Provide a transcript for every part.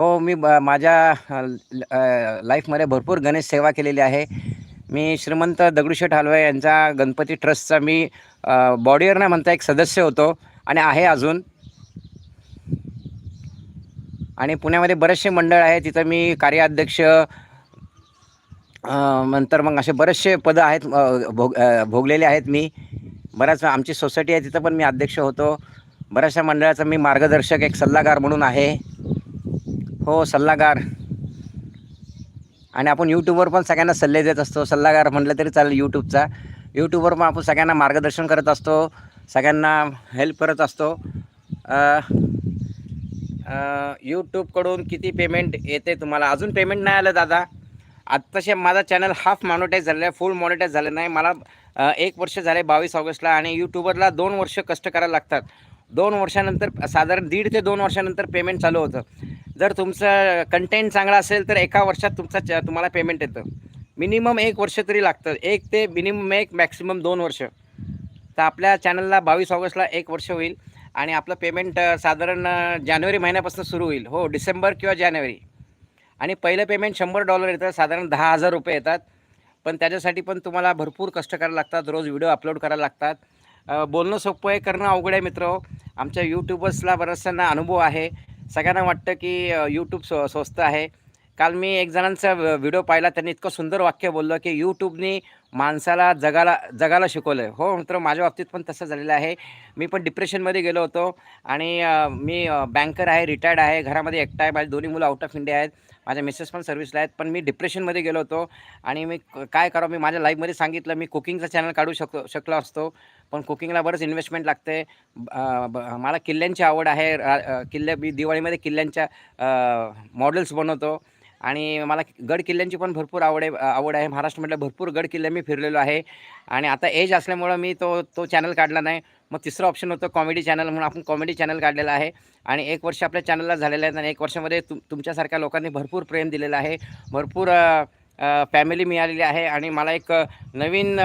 हो मी ब माझ्या ल लाईफमध्ये भरपूर गणेश सेवा केलेली आहे. मी श्रीमंत दगडूशेठ हलवाई यांचा गणपती ट्रस्टचा मी बॉडीवर नाही म्हणता एक सदस्य होतो आणि आहे अजून. आणि पुण्यामध्ये बरेचसे मंडळ आहे तिथं मी कार्याध्यक्ष नंतर मग असे बरेचसे पदं आहेत भोग भोगलेले आहेत मी. बऱ्याच आमची सोसायटी आहे तिथं पण मी अध्यक्ष होतो. बऱ्याचशा मंडळाचा मी मार्गदर्शक एक सल्लागार म्हणून आहे. हो, सल्लागार. आणि आपण यूट्यूबवर पण सगळ्यांना सल्ले देत असतो. सल्लागार म्हटलं तरी चालेल यूट्यूबचा यूट्यूबवर पण आपण सगळ्यांना मार्गदर्शन करत असतो. सगळ्यांना हेल्प करत असतो. यूट्यूबकडून किती पेमेंट येते तुम्हाला? अजून पेमेंट नाही आलं दादा. आत्ताशी माझा चॅनल हाफ मॉनिटाईज झालेला आहे. फुल मॉनिटाईज झालं नाही. मला एक वर्ष झाले 22 ऑगस्टला आणि यूट्यूबरला दोन वर्ष कष्ट करायला लागतात. दोन वर्षानंतर साधारण दीड ते दोन वर्षानंतर पेमेंट चालू होतं. जर तुमचं कंटेंट चांगला असेल तर एका वर्षात तुमचा च तुम्हाला पेमेंट येतं. मिनिमम एक वर्ष तरी लागतं. एक ते मिनिमम एक मॅक्सिमम दोन वर्ष. तर आपल्या चॅनलला 22 ऑगस्टला एक वर्ष होईल आणि आपलं पेमेंट साधारण जानेवारी महिन्यापासून सुरू होईल. हो, डिसेंबर किंवा जानेवारी. आणि पहिलं पेमेंट $100 येतं. साधारण ₹10,000 येतात. पण त्याच्यासाठी पण तुम्हाला भरपूर कष्ट करायला लागतात. रोज व्हिडिओ अपलोड करायला लागतात. बोलणं सोपं आहे, करणं अवघड आहे मित्र आमच्या यूट्यूबर्सला बऱ्याचशांना अनुभव आहे. सगळ्यांना वाटतं की यूट्यूब स्व स्वस्त आहे. काल मी एक जणांचा व्हिडिओ पाहिला. त्यांनी इतकं सुंदर वाक्य बोललं की यूट्यूबनी माणसाला जगाला जगाला शिकवलं हो मित्र, माझ्या बाबतीत पण तसं झालेलं आहे. मी पण डिप्रेशनमध्ये गेलो होतो आणि मी बँकर आहे, रिटायर्ड आहे. घरामध्ये एकटा आहे. माझी दोन्ही मुलं आउट ऑफ इंडिया आहेत. माझ्या मिसेस पण सर्व्हिसला आहेत. पण मी डिप्रेशनमध्ये गेलो होतो आणि मी काय करावं? मी माझ्या लाईफमध्ये सांगितलं मी कुकिंगचा चॅनल काढू शकतो शकलो असतो. पण कुकिंगला बरंच इन्व्हेस्टमेंट लागते. ब मला किल्ल्यांची आवड आहे. अ, किल्ले मी दिवाळीमध्ये किल्ल्यांच्या मॉडेल्स बनवतो आणि मला गड किल्ल्यांची पण भरपूर आवड आहे आवड आहे. महाराष्ट्रामधल्या भरपूर गड किल्ले मी फिरलेलो आहे आणि आता एज असल्यामुळं मी तो तो चॅनल काढला नाही. मग तिसरं ऑप्शन होतं कॉमेडी चॅनल म्हणून आपण कॉमेडी चॅनल काढलेलं आहे आणि एक वर्ष आपल्या चॅनलला झालेलं आहे आणि एक वर्षामध्ये तुम तुमच्यासारख्या लोकांनी भरपूर प्रेम दिलेलं आहे. भरपूर फॅमिली मिळालेली आहे आणि मला एक नवीन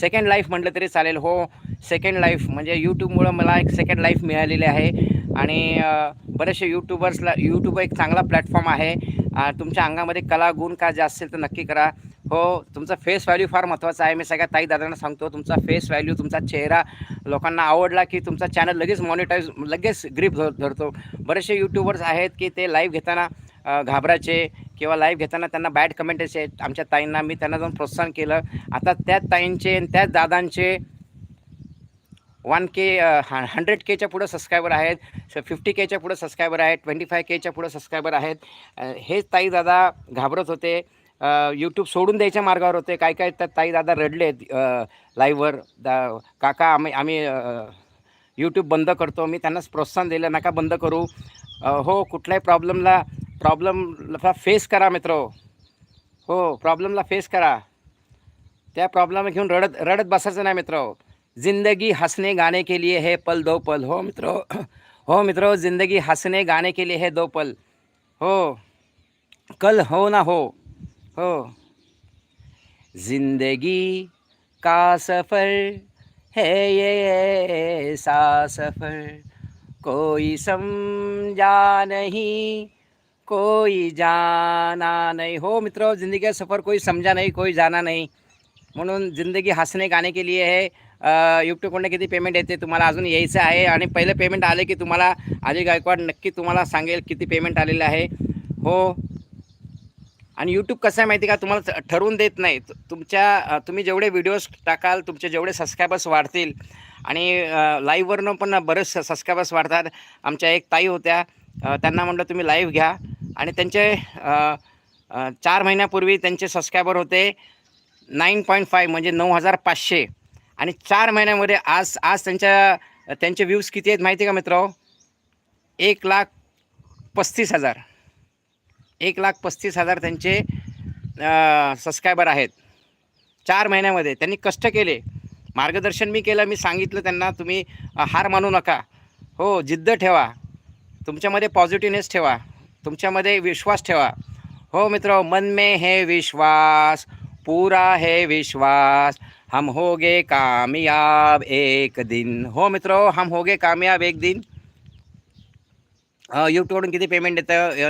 सेकंड लाईफ म्हटलं तरी चालेल. हो, सेकंड लाईफ म्हणजे यूट्यूबमुळं मला एक सेकंड लाईफ मिळालेली आहे आणि बरेचसे यूट्यूबर्सला यूट्यूब एक चांगला प्लॅटफॉर्म आहे. तुमच्या अंगामध्ये कला, गुण काय जे असेल तर नक्की करा. हो, तुमचा फेस व्हॅल्यू फार महत्त्वाचा आहे. मी सगळ्या ताई-दादांना सांगतो तुमचा फेस व्हॅल्यू, तुमचा चेहरा लोकांना आवडला की तुमचा चॅनल लगेच मॉनिटाईज लगेच ग्रीप धर धरतो. बरेचसे यूट्यूबर्स आहेत की ते लाईव्ह घेताना घाबरायचे किंवा लाईव्ह घेताना त्यांना बॅड कमेंट यायचे. आमच्या ताईंना मी त्यांना जाऊन प्रोत्साहन केलं. आता त्याच ताईंचे आणि त्याच दादांचे वन के ह 100Kच्या पुढं सबस्क्रायबर आहेत. 50Kच्या पुढं सबस्क्रायबर आहेत. 25Kच्या पुढं सबस्क्रायबर आहेत. हेच ताई-दादा घाबरत होते. यूट्यूब सोडून द्यायच्या मार्गावर होते. काय काय तर ताई-दादा रडले लाईव्हवर. दा "काका आम्ही आम्ही यूट्यूब बंद करतो." मी त्यांनाच प्रोत्साहन दिलं, "नका बंद करू." हो, कुठल्याही प्रॉब्लेमला प्रॉब्लेमला फेस करा मित्र हो, प्रॉब्लेमला फेस करा. त्या प्रॉब्लेम घेऊन रडत रडत बसायचं नाही मित्र ज़िंदगी हंसने गाने के लिए है पल दो पल. हो मित्रो हो मित्रों ज़िंदगी हँसने गाने के लिए है दो पल. हो, कल हो ना हो. हो. ज़िंदगी का सफ़र है ये ऐसा सफ़र कोई समझा नहीं, कोई जाना नहीं. हो मित्रों ज़िंदगी का सफ़र कोई समझा नहीं, कोई जाना नहीं. म्हणून ज़िंदगी हँसने गाने के लिए है. अ, किती पेमेंट येते तुम्हाला अजून यायचं आहे आणि पहिलं पेमेंट आले की तुम्हाला अजय गायकवाड नक्की तुम्हाला सांगेल किती पेमेंट आलेलं आहे. हो. आणि यूट्यूब कसं आहे माहिती आहे का? तुम्हाला ठरवून देत नाही. तुमच्या तुम्ही जेवढे व्हिडिओज टाकाल, तुमचे जेवढे सबस्क्रायबर्स वाढतील आणि लाईव्हवरनं पण बरेच सबस्क्रायबर्स वाढतात. आमच्या एक ताई होत्या. त्यांना म्हटलं तुम्ही लाईव्ह घ्या आणि त्यांचे चार महिन्यापूर्वी त्यांचे सबस्क्रायबर होते 9.5 म्हणजे 9,500 आणि चार महिन्यामध्ये आज आज त्यांच्या त्यांचे व्ह्यूज किती आहेत माहिती आहे का मित्रहो? 1,35,000 1,35,000 त्यांचे सबस्क्रायबर आहेत. चार महिन्यामध्ये. त्यांनी कष्ट केले. मार्गदर्शन मी केलं. मी सांगितलं त्यांना तुम्ही हार मानू नका. हो, जिद्द ठेवा. तुमच्यामध्ये पॉझिटिव्हनेस ठेवा. तुमच्यामध्ये विश्वास ठेवा. हो मित्र मन में है विश्वास, पूरा है विश्वास, हम होंगे कामयाब एक दिन. हो मित्रों, हम होंगे कामयाब एक दिन. यूट्यूबकडून किती पेमेंट येतं